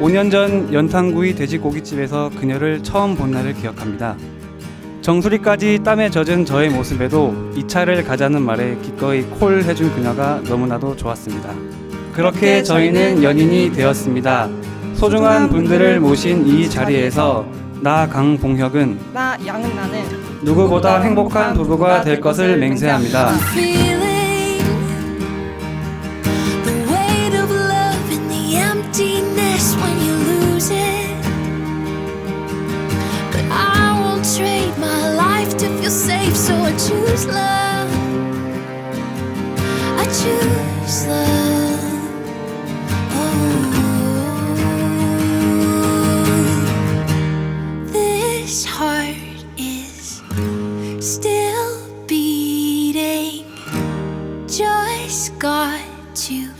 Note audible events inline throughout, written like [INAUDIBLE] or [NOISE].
5년 전 연탄구이 돼지고깃집에서 그녀를 처음 본 날을 기억합니다. 정수리까지 땀에 젖은 저의 모습에도 이 차를 가자는 말에 기꺼이 콜 해준 그녀가 너무나도 좋았습니다. 그렇게 저희는 연인이 되었습니다. 소중한 분들을 모신 이 자리에서 나 강봉혁은 나 양은 나는 누구보다 행복한 부부가 될 것을 맹세합니다. Safe, so I choose love. I choose love. Oh. This heart is still beating. Just got to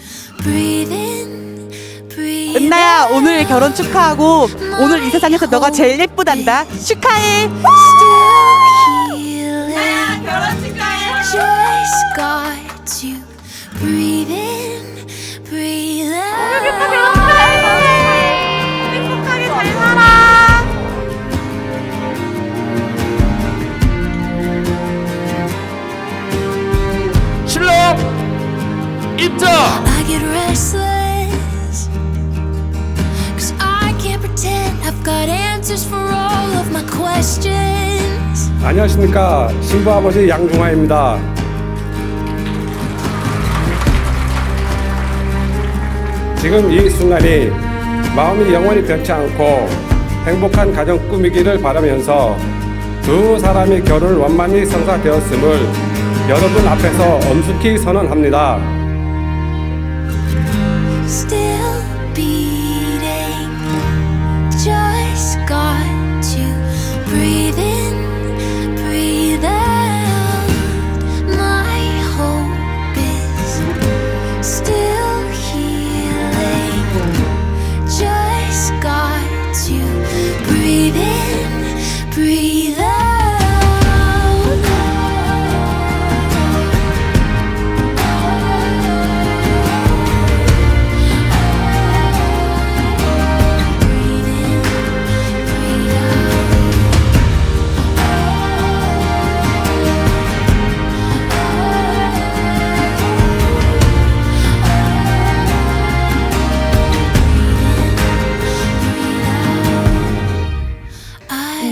breathe in, breathe 은나야. 오늘 결혼 축하하고 오늘 이 세상에서 너가 제일 예쁘단다 축하해 get restless. Cause I can't pretend I've got answers for all of my questions. 안녕하십니까 신부 아버지 양중하입니다. 지금 이 순간이 마음이 영원히 변치 않고 행복한 가정 꾸미기를 바라면서 두 사람이 결혼 원만히 성사되었음을 여러분 앞에서 엄숙히 선언합니다. Still beating. Just got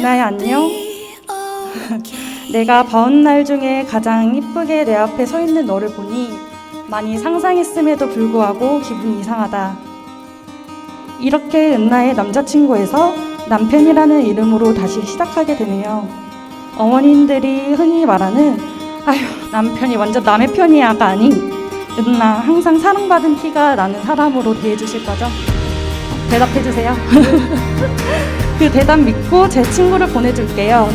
나야, 안녕. [LAUGHS] 내가 봐온 날 중에 가장 이쁘게 내 앞에 서 있는 너를 보니 많이 상상했음에도 불구하고 기분이 이상하다. 이렇게 은나의 남자친구에서 남편이라는 이름으로 다시 시작하게 되네요. 어머님들이 흔히 말하는 아휴 남편이 완전 남의 편이야가 아닌 은나 항상 사랑받은 티가 나는 사람으로 대해주실 거죠? 대답해주세요. [LAUGHS] 그 대답 믿고 제 친구를 보내줄게요.